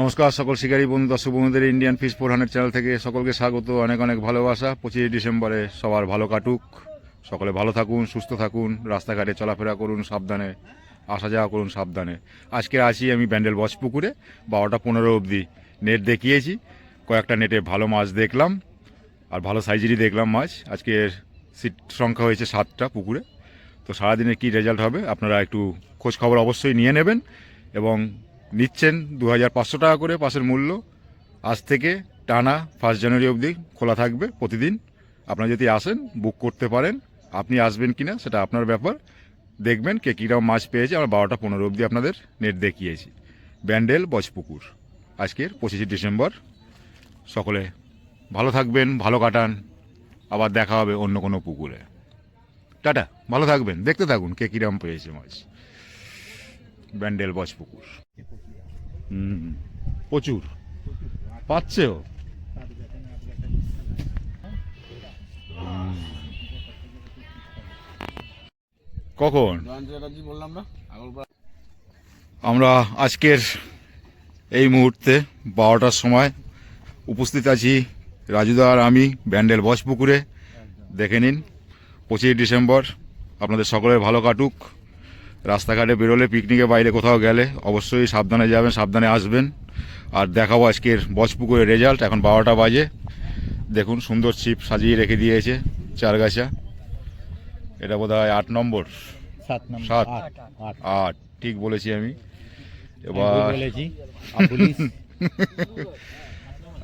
নমস্কার সকল শিকারী বন্ধু দর্শক বন্ধুদের Indian fish four hundred channel থেকে সকলকে স্বাগত, অনেক অনেক ভালোবাসা। পঁচিশে ডিসেম্বরে সবার ভালো কাটুক। সকলে ভালো থাকুন, সুস্থ থাকুন, রাস্তাঘাটে চলাফেরা করুন সাবধানে, আসা যাওয়া করুন সাবধানে। আজকে আছি আমি ব্যান্ডেল বচ পুকুরে বারোটা পনেরো অবধি নেট দেখিয়েছি। কয়েকটা নেটে ভালো মাছ দেখলাম, আর ভালো সাইজেরই দেখলাম মাছ। আজকে সিট সংখ্যা হয়েছে সাতটা পুকুরে। তো সারাদিনে কি রেজাল্ট হবে, আপনারা একটু খোঁজ খবর অবশ্যই নিয়ে নেবেন এবং নিচ্ছেন দু হাজার পাঁচশো টাকা করে পাশের মূল্য। আজ থেকে টানা ফার্স্ট জানুয়ারি অবধি খোলা থাকবে প্রতিদিন। আপনারা যদি আসেন বুক করতে পারেন, আপনি আসবেন কিনা সেটা আপনার ব্যাপার। দেখবেন কে কীরকম মাছ পেয়েছে। আমরা বারোটা পনেরো অবধি আপনাদের নেট দেখিয়েছি। ব্যান্ডেল, বজপুকুর। আজকের পঁচিশে ডিসেম্বর। সকলে ভালো থাকবেন, ভালো কাটান। আবার দেখা হবে অন্য কোনো পুকুরে। টাটা, ভালো থাকবেন। দেখতে থাকুন কে কীরকম পেয়েছে মাছ। ব্যান্ডেল, বজপুকুর। প্রচুর। পাচ্ছেও। কখন? আমরা আজকের এই মুহূর্তে বারোটার সময় উপস্থিত আছি রাজুদা আর আমি ব্যান্ডেল বসপুকুরে। দেখে নিন, পঁচিশে ডিসেম্বর। আপনাদের সকলের ভালো কাটুক। রাস্তাঘাটে বেরোলে পিকনিকে বাইরে কোথাও গেলে অবশ্যই সাবধানে যাবেন সাবধানে আসবেন। আর দেখাবো আজকের বসপুকুরের রেজাল্ট এখন বারোটা বাজে। দেখুন সুন্দর ছিপ সাজিয়ে রেখে দিয়েছে চারগাছা। এটা বোধ হয় আট নম্বর। সাত। আট ঠিক বলেছি আমি। এবার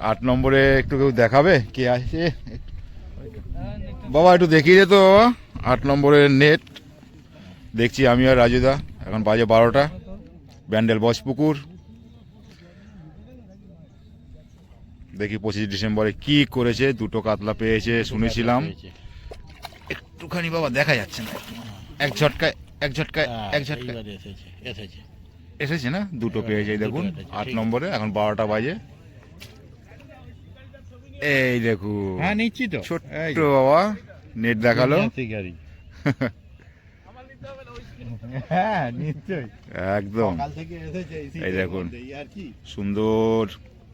আট নম্বরে একটু কেউ দেখাবে কে আছে? বাবা একটু দেখিয়ে তো বাবা। আট নম্বরের নেট দেখছি আমি আর রাজুদা। এখন বাজে বারোটা। ব্যান্ডেল বসপুকুর। দেখি পঁচিশ ডিসেম্বরে কি করেছে দুটো কাতলা পেয়েছে শুনেছিলাম। একটুখানি বাবা দেখা যাচ্ছে না। এক ঝটকায় এক ঝটকায় হ্যাঁ, এক ঝটকায়। এসেছে না? দুটো পেয়েছে এই দেখুন আট নম্বরে এখন বারোটা বাজে। এই দেখুন। হ্যাঁ নিচ্ছি তো। ছোট্ট বাবা নেট দেখাল। হ্যাঁ নিশ্চয়ই। একদম। এই দেখুন। সুন্দর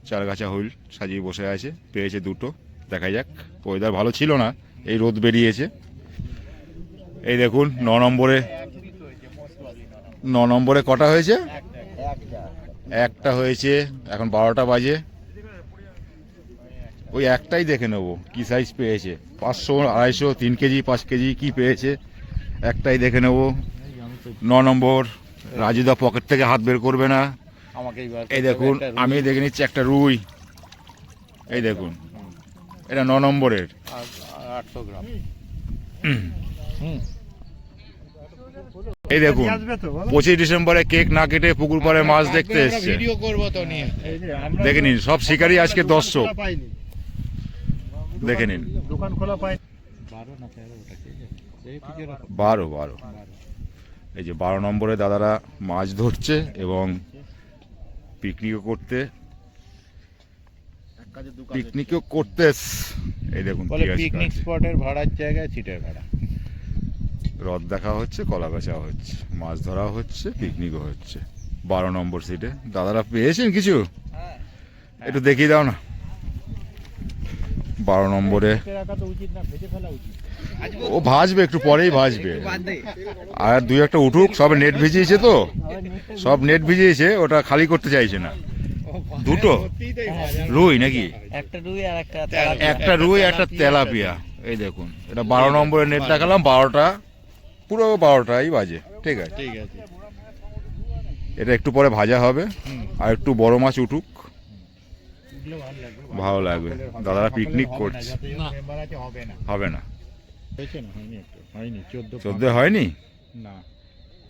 চারগাছা হুইল সাজিয়ে বসে আছে পেয়েছে দুটো। দেখা যাক ওয়েদার ভালো ছিল না এই রোদ বেরিয়েছে। এই দেখুন ন নম্বরে ন নম্বরে কটা হয়েছে? একটা হয়েছে এখন বারোটা বাজে। ওই একটাই দেখে নেব কি সাইজ পেয়েছে? পাঁচশো আড়াইশো তিন কেজি পাঁচ কেজি কি পেয়েছে? একটাই দেখে নেব। ন নম্বর রাজুদা পকেট থেকে হাত বের করবে না। এই দেখুন আমি দেখে নিচ্ছি একটা রুই। এই দেখুন এটা ন নম্বরের। এই দেখুন পঁচিশ ডিসেম্বরে কেক না কেটে পুকুর পাড়ে মাছ দেখতে এসছে। দেখে নিন সব শিকারই আজকে দর্শক। দেখে নিন। দোকান খোলা পাই। বারো বারো। এই যে বারো নম্বরে দাদারা মাছ ধরছে এবং পিকনিকও করতে পিকনিকও করতে এই দেখুন পিকনিক। স্পটের ভাড়ার জায়গায় সিটের ভাড়া রদ দেখা হচ্ছে কলা গাছা হচ্ছে মাছ ধরা হচ্ছে পিকনিকও হচ্ছে। বারো নম্বর সিটে দাদারা পেয়েছেন কিছু? একটু দেখিয়ে দাও না। বারো নম্বরে। রাখা তো উচিত না ভেজে ফেলা উচিত ও ভাজবে একটু পরেই ভাজবে। আর দুই একটা উঠুক সব নেট ভিজিয়েছে তো। সব নেট ভিজিয়েছে ওটা খালি করতে চাইছে না। দুটো? রুই নাকি? একটা রুই একটা তেলাপিয়া। এই দেখুন এটা বারো নম্বরের নেট দেখালাম বারোটা। পুরো বারোটাই বাজে ঠিক আছে। ঠিক আছে। এটা একটু পরে ভাজা হবে আর একটু বড় মাছ উঠুক। ভালো লাগবে দাদারা পিকনিক করছে হবে না চোদ্দ চোদ্দ হয়নি না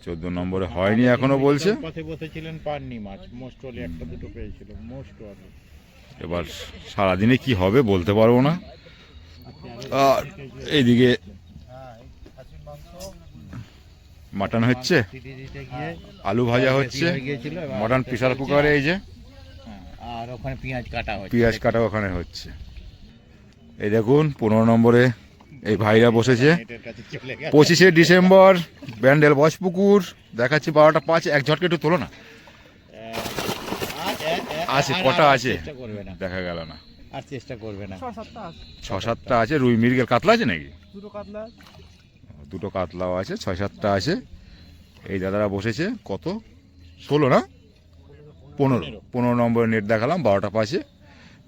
চোদ্দ নম্বরে হয়নি এখনও বলছে পথে বসেছিলেন পাননি মাছ মোস্ট একটা দুটো পেয়েছিল মোস্ট এবার সারাদিনে কি হবে বলতে পারব না আর এইদিকে মাটন হচ্ছে আলু ভাজা হচ্ছে মাটন প্রেশার কুকারে এই যে হ্যাঁ, আর ওখানে পেঁয়াজ কাটা হচ্ছে। পেঁয়াজ কাটা ওখানে হচ্ছে। এই দেখুন পনেরো নম্বরে এই ভাইরা বসেছে। পঁচিশে ডিসেম্বর ব্যান্ডেল বসপুকুর দেখাচ্ছি বারোটা পাঁচ এক ঝটকে একটু তোলো না। আছে কটা আছে? করবে দেখা গেল না। আর চেষ্টা করবে না। ছ সাতটা আছে রুই মির্গেল কাতলা আছে নাকি? দুটো কাতলা দুটো কাতলাও আছে ছয় সাতটা আছে। এই দাদারা বসেছে কত? ষোলো না? পনেরো পনেরো। নম্বরের নেট দেখালাম বারোটা পাশে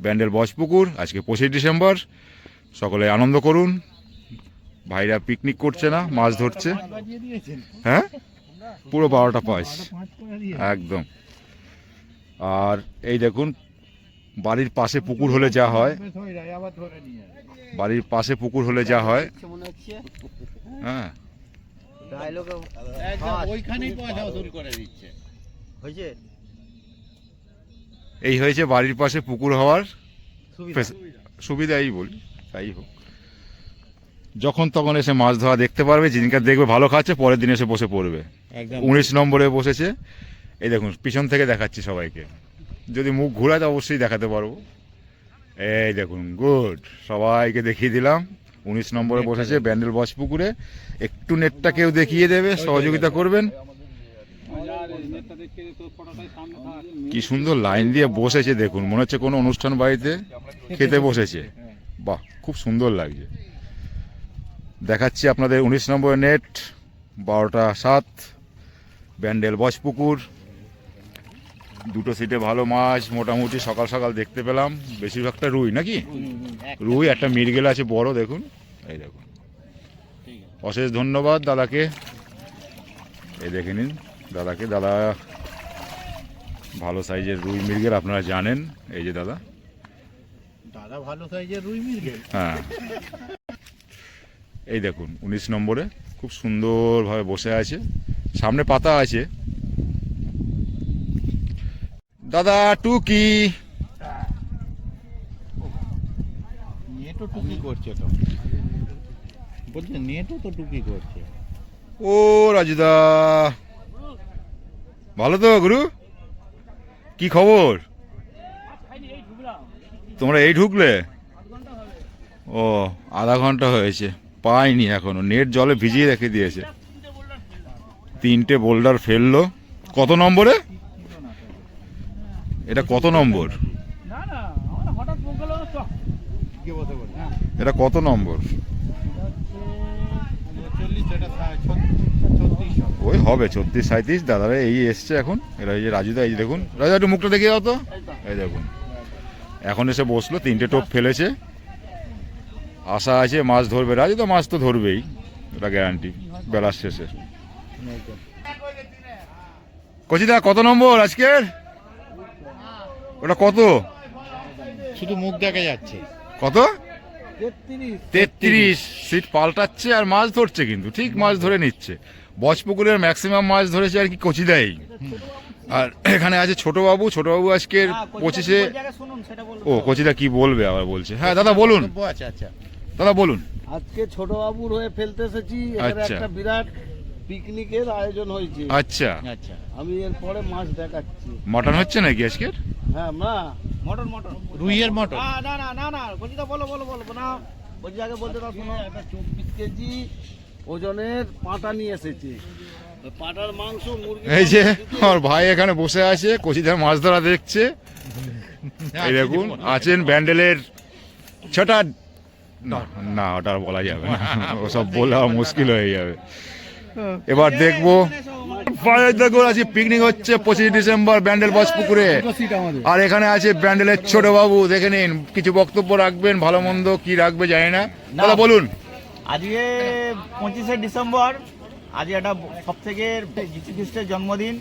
ব্যান্ডেল বসপুকুর আজকে পঁচিশ ডিসেম্বর। সকলে আনন্দ করুন। ভাইরা পিকনিক করছে না মাছ ধরছে। হ্যাঁ? পুরো বারোটা পাশ পাঁচ। একদম। আর এই দেখুন বাড়ির পাশে পুকুর হলে যা হয়। বাড়ির পাশে পুকুর হলে যা হয়। হ্যাঁ। ওইখানেই পয়সা করে দিচ্ছে। হয়েছে? এই হয়েছে বাড়ির পাশে পুকুর হওয়ার সুবিধাই বলি তাই হোক। যখন তখন এসে মাছ ধরা দেখতে পারবে যিনিকার দেখবে ভালো খাচ্ছে পরের দিন এসে বসে পড়বে। উনিশ নম্বরে বসেছে। এই দেখুন পিছন থেকে দেখাচ্ছি সবাইকে। যদি মুখ ঘোরায় তো অবশ্যই দেখাতে পারব। এই দেখুন গুড। সবাইকে দেখিয়ে দিলাম। উনিশ নম্বরে বসেছে ব্যান্ডেল বস পুকুরে। একটু নেটটা কেউ দেখিয়ে দেবে সহযোগিতা করবেন। কি সুন্দর লাইন দিয়ে বসেছে দেখুন, মনে হচ্ছে কোনো অনুষ্ঠান বাড়িতে খেতে বসেছে। বাহ, খুব সুন্দর লাগছে। দেখাচ্ছি আপনাদের উনিশ নম্বরের নেট বারোটা সাত, ব্যান্ডেল বসপুকুর দুটো সিটে ভালো মাছ, মোটামুটি সকাল সকাল দেখতে পেলাম। বেশিরভাগটা রুই নাকি? রুই, একটা মিরগেল আছে বড়, দেখুন। এই দেখুন। অশেষ ধন্যবাদ দাদাকে। এই দেখে নিন। দাদাকে দাদা ভালো সাইজের রুই মিরগেল আপনারা জানেন। এই যে দাদা। দাদা ভালো সাইজের রুই মির্গে হ্যাঁ। এই দেখুন উনিশ নম্বরে খুব সুন্দরভাবে বসে আছে। সামনে পাতা আছে। দাদা টুকি। নেটও টুকি করছে তো। বলছে নেটও তো টুকি করছে। ও রাজুদা। ভালো তো গুরু? কি খবর? তোমরা এই ঢুকলে? ও আধা ঘণ্টা হয়েছে পাইনি এখনও। নেট জলে ভিজিয়ে রেখে দিয়েছে। তিনটে বোল্ডার ফেলল। কত নম্বরে? এটা কত নম্বর? এটা কত নম্বর চল্লিশ এটা ছত্রিশ হবে ওই হবে ছত্রিশ সাঁত্রিশ দাদারা এই এসছে এখন। এরা এই যে রাজুদা এই দেখুন। রাজু একটু মুখটা দেখে দাও তো। এই দেখুন। এখন এসে বসল তিনটে টোপ ফেলেছে। আশা আছে মাছ ধরবে। রাজু তো মাছ তো ধরবেই এটা গ্যারান্টি বেলার শেষে। কচিদা কত নম্বর আজকের? ওটা কত? শুধু মুখ দেখা যাচ্ছে। কত? তেত্রিশ। সিট পাল্টাচ্ছে আর মাছ ধরছে কিন্তু। ঠিক মাছ ধরে নিচ্ছে। বজপুকুরের ম্যাক্সিমাম মাছ ধরেছে আর কি কচিদাই আর এখানে আছে ছোটবাবু ছোটবাবু আজকের পঁচিশে ও কচিদা কি বলবে আবার বলছে। হ্যাঁ দাদা বলুন। বক্তব্য আচ্ছা দাদা বলুন। আজকে ছোট বাবুর হয়ে ফেলতে এসেছি আচ্ছা। একটা বিরাট পিকনিকের আয়োজন হয়েছে। আচ্ছা। আচ্ছা। আমি এরপরে মাছ দেখাচ্ছি। মটন হচ্ছে নাকি আজকের? হ্যাঁ মা। Mutton mutton. রুইয়ের মটন? না না না না বলো বলো বলো না বলছি আগে বলতে দাও শোনো। একটা চব্বিশ কেজি ওজনের পাঁটা নিয়ে এসেছে। পাঁটার মাংস মুরগি এই যে আমার ভাই এখানে বসে আছে কচিদা মাছ ধরা দেখছে। এই দেখুন আছেন ব্যান্ডেলের ছটা না না ওটা বলা যাবে না। ওসব বলা মুশকিল হয়ে যাবে। এবার দেখব। দেখুন আজকে পিকনিক হচ্ছে পঁচিশ ডিসেম্বর ব্যান্ডেল বসপুকুরে আর এখানে আছে ব্যান্ডেলের ছোট বাবু দেখে নিন কিছু বক্তব্য রাখবেন ভালো মন্দ কি রাখবে জানি না। বলুন। আজকে পঁচিশে ডিসেম্বর আজ একটা সব থেকে যীশু খ্রিস্টের জন্মদিন।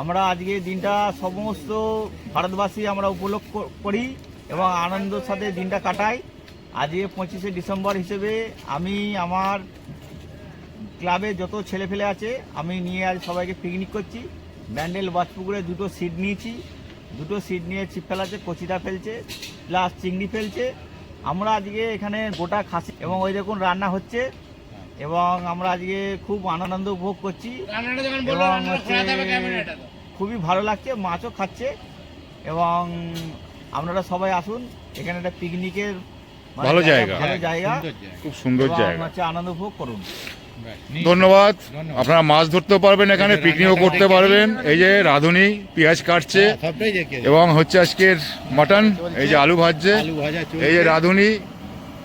আমরা আজকে দিনটা সমস্ত ভারতবাসী আমরা উপলক্ষ করি এবং আনন্দের সাথে দিনটা কাটাই। আজকে পঁচিশে ডিসেম্বর হিসেবে আমি আমার ক্লাবে যত ছেলে ফেলে আছে, আমি নিয়ে আজ সবাইকে পিকনিক করছি। ব্যান্ডেল বাজপুকুরে দুটো সিট নিয়েছি। দুটো সিট নিয়ে ছিপ ফেলাচ্ছে কচিটা ফেলছে প্লাস চিংড়ি ফেলছে। আমরা আজকে এখানে গোটা খাসি এবং ওই দেখুন রান্না হচ্ছে এবং আমরা আজকে খুব আনন্দ উপভোগ করছি এবং হচ্ছে খুবই ভালো লাগছে মাছও খাচ্ছে এবং আপনারা সবাই আসুন এখানে একটা পিকনিকের মানে ভালো জায়গা। ভালো জায়গা খুব সুন্দর জায়গা। হচ্ছে আনন্দ উপভোগ করুন। ধন্যবাদ। আপনারা মাছ ধরতেও পারবেন এখানে পিকনিকও করতে পারবেন। এই যে রাঁধুনি পেঁয়াজ কাটছে হ্যাঁ, এবং হচ্ছে আজকের মাটন এই যে আলু ভাজছে। এই যে রাঁধুনি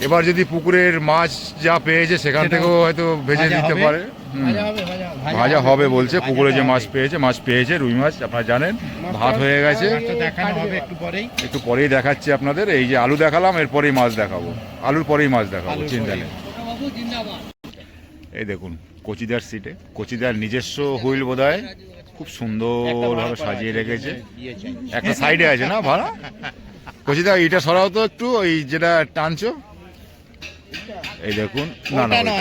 এবার যদি পুকুরের মাছ যা পেয়েছে সেখান থেকেও হয়তো ভেজে দিতে পারে। হুম। ভাজা হবে, ভাজা- ভাজা হবে। বলছে পুকুরে যে মাছ পেয়েছে মাছ পেয়েছে রুই মাছ আপনারা জানেন ভাত হয়ে গেছে। মাছটা দেখানো হবে একটু পরেই। একটু পরেই দেখাচ্ছি আপনাদের এই যে আলু দেখালাম এরপরেই মাছ দেখাবো। আলুর পরেই মাছ দেখাবো চিন্তা নেই। এই দেখুন কচিদার সিটে কচিদার নিজস্ব হুইল বোধহয় খুব সুন্দরভাবে সাজিয়ে রেখেছে। একটা সাইডে আছে না ভাড়া? কচিদা এটা সরাও তো একটু ওই যেটা টানছো। এই দেখুন না না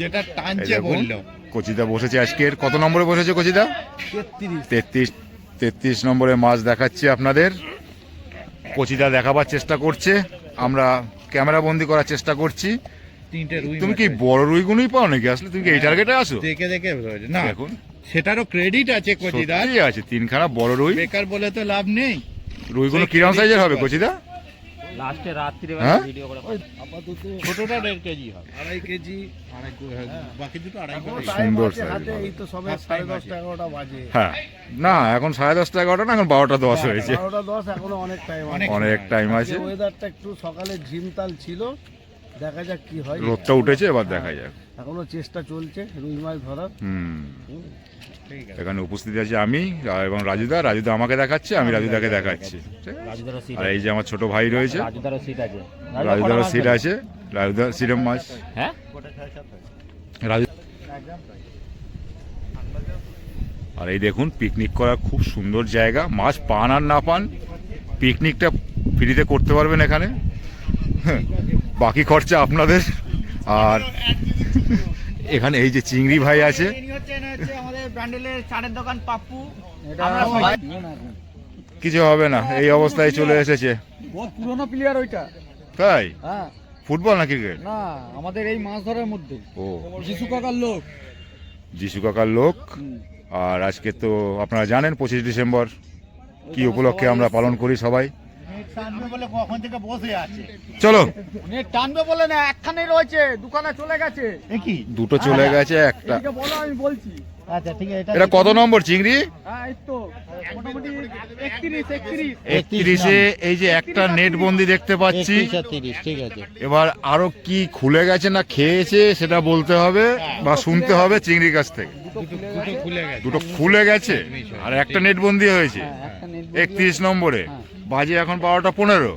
যেটা টানছে বলল। কচিদা বসেছে। আজকের কত নম্বরে বসেছে কচিদা? তেত্রিশ তেত্রিশ নম্বরে মাছ দেখাচ্ছি আপনাদের। কচিদা দেখাবার চেষ্টা করছে। আমরা ক্যামেরা বন্দি করার চেষ্টা করছি। তিনটে রুই তুমি কি। বড় রুইগুলোই পাও নাকি? আসলে তুমি কি এই টার্গেটে আসো দেখে দেখে না দেখুন। সেটারও ক্রেডিট আছে সত্যি আছে তিনখানা বড় রুই। বেকার বলে তো লাভ নেই। রুইগুলো কিরম সাইজের হবে। কচিদা? লাস্টে রাত্রি হ্যাঁ? ভিডিও করে আপাতত ছোটটা দেড় কেজি হবে। আড়াই কেজি আড়াই করে- বাকি দুটো আড়াই এখনও করে টাইম সুন্দর আছে হাতে এই তো সবে হাফ সাড়ে time দশটা আছে। এগারোটা বাজে। হ্যাঁ। না এখন সাড়ে দশটা এগারোটা না এখন বারোটা দশ হয়েছে। বারোটা দশ এখনও অনেক টাইম আছে। অনেক অনেক টাইম আছে। ওয়েদারটা একটু সকালে ঝিমতাল ছিল। দেখা যাক কি হয়। রোদটা উঠেছে এবার দেখা যাক। এখনও চেষ্টা চলছে রুই মাছ ধরার। হুম। হুম। ঠিক আছে। এখানে উপস্থিত আছে আমি এবং রাজুদা। রাজুদা আমাকে দেখাচ্ছে আমি রাজুদাকে দেখাচ্ছি। ঠিক আছে? আর এই যে আমার ছোট ভাই রয়েছে। রাজুদারও সিট আছে। রাজুদারও সিট সিরম মাছ হ্যাঁ? রাজু আর এই দেখুন পিকনিক করার খুব সুন্দর জায়গা। মাছ পান আর না পান পিকনিকটা ফ্রিতে করতে পারবেন এখানে। হ্যাঁ, বাকি খরচা আপনাদের। আর এখানে এই যে চিংড়ি ভাই আছে। কিছু হবে না এই অবস্থায় চলে এসেছে। পুরনো প্লেয়ার ওইটা। তাই? হ্যাঁ। ফুটবল না ক্রিকেট? না আমাদের এই মাছ ধরার মধ্যে। ও। যিশু কাকার লোক। যিশু কাকার লোক। আর আজকে তো আপনারা জানেন পঁচিশ ডিসেম্বর কি উপলক্ষে আমরা পালন করি সবাই। চলো। নেট টানবে বলে না একখানে রয়েছে দোকানে চলে গেছে। কি? দুটো চলে গেছে একটা। বলো আমি বলছি। আচ্ছা ঠিক আছে এটা কত নম্বর চিংড়ি? হ্যাঁ এই তো মোটামুটি একত্রিশ এই যে একটা নেট বন্দি দেখতে পাচ্ছি। এবার আরও কি খুলে গেছে না খেয়েছে সেটা বলতে হবে বা শুনতে হবে চিংড়ির কাছ থেকে। দুটো খুলে গেছে। দুটো খুলে গেছে। আর একটা নেট বন্দি হয়েছে। হ্যাঁ একটা নেট একত্রিশ নম্বরে। বাজে এখন বারোটা পনেরো।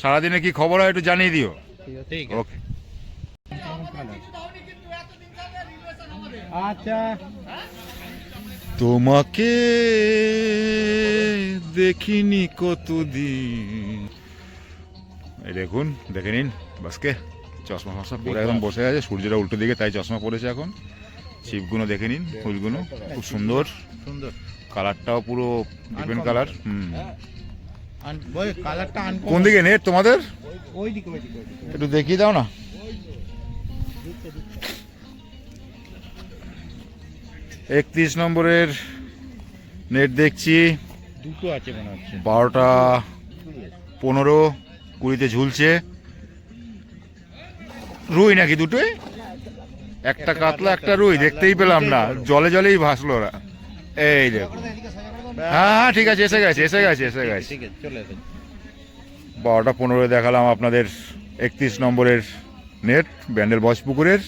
সারাদিনে কি খবর হয় একটু জানিয়ে দিও। ওকে আচ্ছা। তোমাকে দেখিনি কতদিন। এই দেখুন দেখে নিন বাসকে। চশমা ফশমা পরে একদম বসে আছে সূর্যটা উল্টো দিকে তাই চশমা পড়েছে এখন। ছিপগুলো দেখে নিন ফুলগুলো খুব সুন্দর। সুন্দর। কালারটাও পুরো ডিফারেন্ট কালার হুম। কোন দিকে নেট তোমাদের। একটু দেখিয়ে দাও না। একত্রিশ নম্বরের নেট দেখছি। দুটো আছে মনে হচ্ছে। বারোটা পনেরো কুড়িতে ঝুলছে। রুই নাকি দুটোই? একটা কাতলা একটা রুই দেখতেই পেলাম না। জলে জলেই ভাসলো ওরা। এই দেখো। হ্যাঁ হ্যাঁ ঠিক আছে এসে গেছে এসে গেছে এসে গেছে। ঠিক আছে চলে এসেছে। বারোটা পনেরো দেখালাম আপনাদের একত্রিশ নম্বরের নেট ব্যান্ডেল বসপুকুরের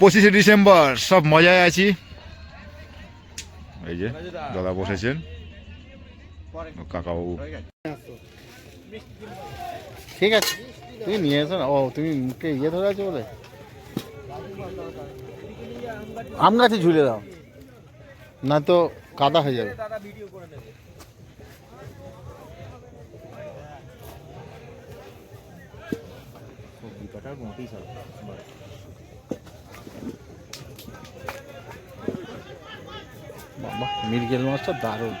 পঁচিশে ডিসেম্বর সব মজায় আছি। এই যে দাদা বসেছেন। কাকাবাবু। ঠিক আছে তুমি নিয়ে এসো না। ও তুমি মুখে ইয়ে ধরে আছো বলে? আম গাছে ঝুলে দাও। না তো কাদা হয়ে যাবে। বাবা মিরগেল মাছটা দারুণ।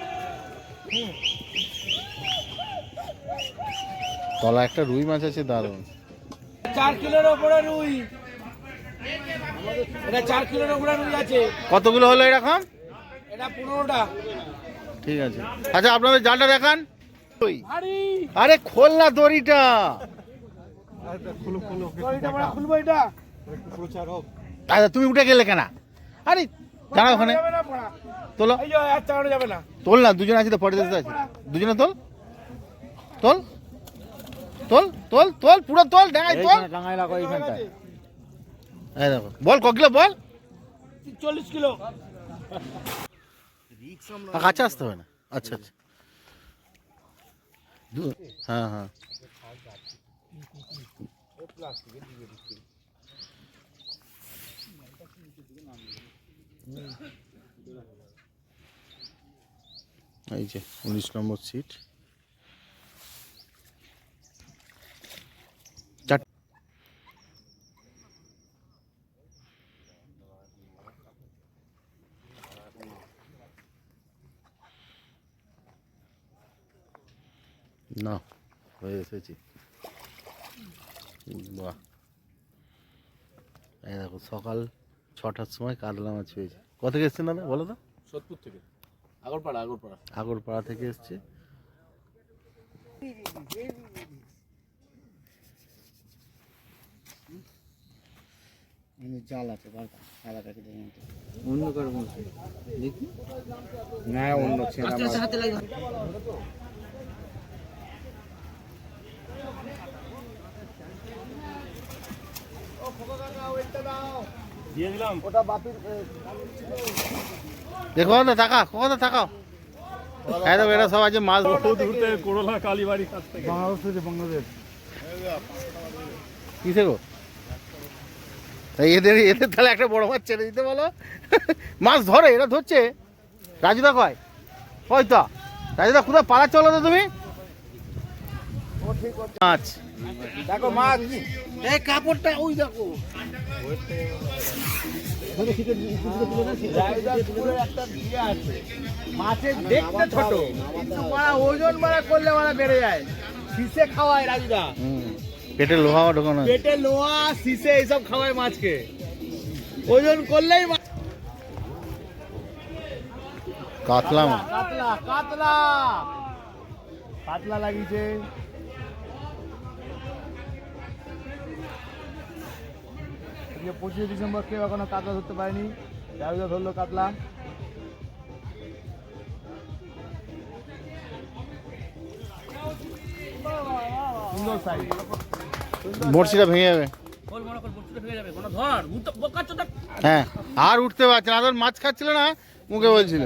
তলা একটা রুই মাছ আছে, দারুণ। চার কিলোর ওপরে রুই। এটা চার কিলোর ওপরে রুই আছে। কতগুলো হলো এরকম? এটা পনেরোটা। ঠিক আছে। আচ্ছা আপনাদের জালটা দেখান। ওই। আরে আরে খোল না দড়িটা। আচ্ছা তুমি উঠে গেলে কেনা? আরে দাঁড়া ওখানে। তোলো। তোল না দুজন আছে তো ফটো আছে। দুজনে তোল। তোল। তোল তোল তোল পুরো তোল ডাঙাই তোল। লাগো এইখানটায়। এই দেখো। বল ক কিলো বল? চল্লিশ কিলো। কাছে আসতে হবে না? আচ্ছা আচ্ছা। হ্যাঁ হ্যাঁ। এই যে উনিশ নম্বর সিট চার না হয়ে এসেছি বাহ। এই দেখো সকাল ছটার সময় কাতলা মাছ পেয়েছি কোথা থেকে এসছেন দাদা বলো তো? সোদপুর থেকে। আগরপাড়া আগরপাড়া। আগরপাড়া থেকে এসছে। জাল আছে সাদা প্যাকেটের মধ্যে অন্য কারও মধ্যে দেখি না অন্য দেখো না তাকাও এই দেখো এরা সব আছে মাছ ধরতে বাংলাদেশ থেকে বাংলাদেশ কিসে গো? এই এদের এদের তাহলে একটা বড় মাছ ছেড়ে দিতে বলো। মাছ ধরে এরা ধরছে। রাজুদা কয়? কয় তো? রাজুদা কোথায় পাড়া চলো তো তুমি? মাছ। দেখো মাছ এই কাপড়টা ওই দেখো। একটা দিয়ে আছে। মাছের দেখতে ছোট। কিন্তু মারা ওজন মারা করলে মারা বেড়ে যায়। শীষে খাওয়ায় রাজুদা। পেটে লোহা ঢোকানো পেটে লোহা শীষে এইসব খাওয়ায় মাছকে। ওজন করলেই কাতলা কাতলা কাতলা। কাতলা লাগিয়েছে। আজকে পঁচিশে ডিসেম্বর কেউ এখনও কাতলা ধরতে পারেনি। রাজুদা ধরলো কাতলা। সুন্দর সাইজ বড়শিটা ভেঙে যাবে। হ্যাঁ আর উঠতে পারছে না। আদর মাছ খাচ্ছিল না মুখে বলছিল।